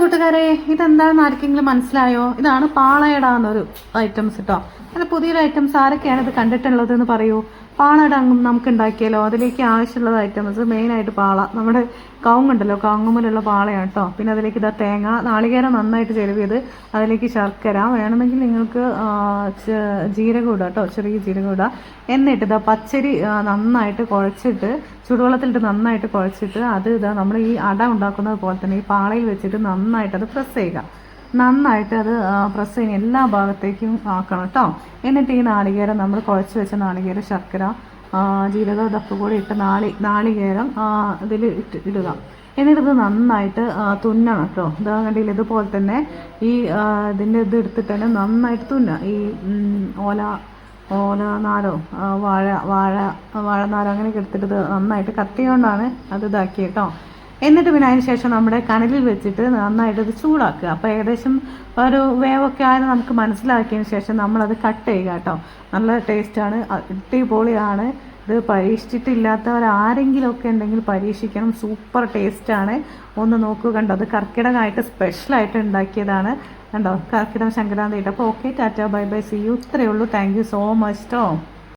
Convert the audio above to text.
കൂട്ടുകാരെ ഇതെന്താണെന്ന് ആർക്കെങ്കിലും മനസ്സിലായോ? ഇതാണ് പാളയട എന്നൊരു ഐറ്റംസ് കേട്ടോ അങ്ങനെ പുതിയൊരു ഐറ്റംസ് ആരൊക്കെയാണ് ഇത് കണ്ടിട്ടുള്ളത് എന്ന് പറയൂ. പാളയട നമുക്ക് ഉണ്ടാക്കിയാലോ അതിലേക്ക് ആവശ്യമുള്ളത് ഐറ്റംസ് മെയിനായിട്ട് പാള. നമ്മുടെ കവുങ്ങുണ്ടല്ലോ കവുങ്ങുമ്മിലുള്ള പാളയാണ് കേട്ടോ പിന്നെ അതിലേക്ക് ഇതാ തേങ്ങ നാളികേരം നന്നായിട്ട് ചെരുവിയത്. അതിലേക്ക് ശർക്കര വേണമെങ്കിൽ നിങ്ങൾക്ക് ജീരകം ഇടാം കേട്ടോ ചെറിയ ജീരകം ഇടാം. എന്നിട്ട് ഇതാ പച്ചരി നന്നായിട്ട് കുഴച്ചിട്ട് ചുടുവെള്ളത്തിലിട്ട് നന്നായിട്ട് കുഴച്ചിട്ട് അത് ഇതാ നമ്മൾ ഈ അട ഉണ്ടാക്കുന്നത് പോലെ തന്നെ ഈ പാളയിൽ വെച്ചിട്ട് നന്നായിട്ട് അത് പ്രസ് ചെയ്യുക. നന്നായിട്ട് അത് പ്രസ് ചെയ്യുന്ന എല്ലാ ഭാഗത്തേക്കും ആക്കണം കേട്ടോ എന്നിട്ട് ഈ നാളികേരം നമ്മൾ കുഴച്ച് വെച്ച നാളികേരം ശർക്കര ജീരക ഇതൊക്കെ കൂടി ഇട്ട് നാളി നാളികേരം ഇതിൽ ഇട്ട് ഇടുക. എന്നിട്ട് ഇത് നന്നായിട്ട് തുന്നണം കേട്ടോ ഇതാ കണ്ടില്ല ഇതുപോലെ തന്നെ ഈ ഇതിന്റെ ഇത് എടുത്തിട്ട് തന്നെ നന്നായിട്ട് തുന്നുക ഈ ഓല ഓല നാരോ വാഴ വാഴ വാഴ വാഴനാരോ അങ്ങനെയൊക്കെ എടുത്തിട്ട് ഇത് നന്നായിട്ട് കത്തിയോണ്ടാണ് അത് ഇതാക്കി കേട്ടോ എന്നിട്ട് പിന്നെ അതിന് ശേഷം നമ്മുടെ കനലിൽ വെച്ചിട്ട് നന്നായിട്ട് ചൂടാക്കുക. അപ്പോൾ ഏകദേശം ഒരു വേവൊക്കെ ആയത് നമുക്ക് മനസ്സിലാക്കിയതിന് ശേഷം നമ്മളത് കട്ട് ചെയ്യുക കേട്ടോ. നല്ല ടേസ്റ്റാണ് അടിപൊളിയാണ്. ഇത് പരീക്ഷിച്ചിട്ടില്ലാത്തവർ ആരെങ്കിലും ഒക്കെ ഉണ്ടെങ്കിൽ പരീക്ഷിക്കണം. സൂപ്പർ ടേസ്റ്റാണ് ഒന്ന് നോക്കുക കണ്ടോ. അത് കർക്കിടകമായിട്ട് സ്പെഷ്യലായിട്ട് ഉണ്ടാക്കിയതാണ്. കണ്ടോ? കർക്കിടകം ശങ്കരാന്തി അപ്പോൾ okay tata bye bye see you ഇത്രയേ ഉള്ളൂ. താങ്ക് യു സോ മച്ച് കേട്ടോ